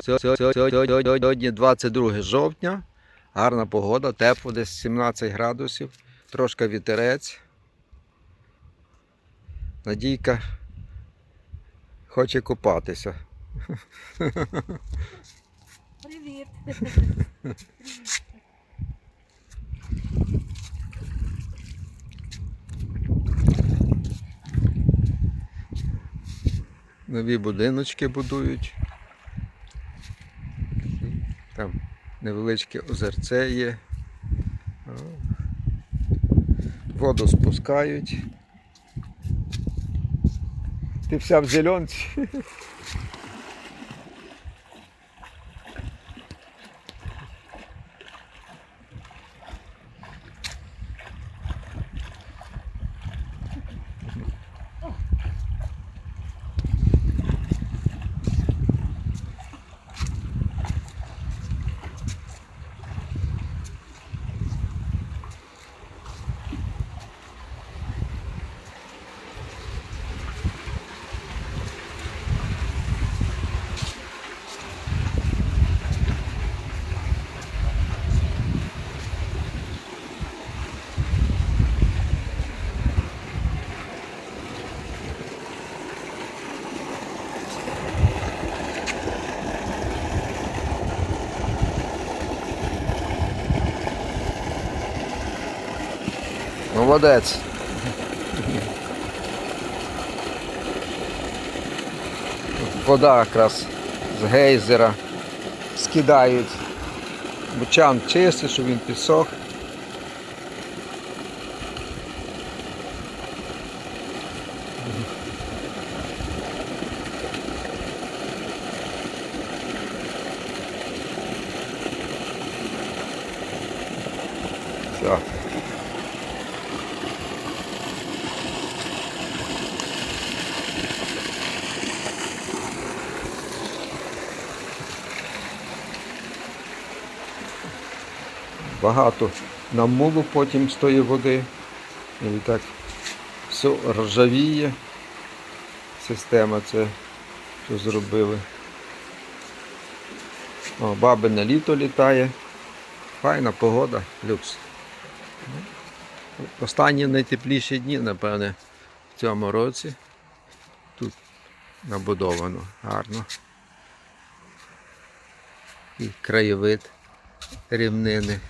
Сьогодні 22 жовтня. Гарна погода, тепло, десь 17 градусів, трошки вітерець. Надійка хоче купатися. Привіт. Нові будиночки будують. Там невеличке озерце є. Воду спускають. Ти вся в зеленці. Молодець. Вода якраз з гейзера скидають. Бучан чистий, щоб він підсох. Все. Багато намулу потім з тої води. І так все ржавіє. Система це що зробили. О, бабине літо літає. Файна погода, люкс. Останні найтепліші дні, напевне, в цьому році. Тут набудовано гарно. І краєвид рівнини.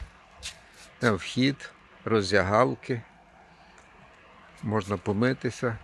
Там вхід, роздягалки. Можна помитися.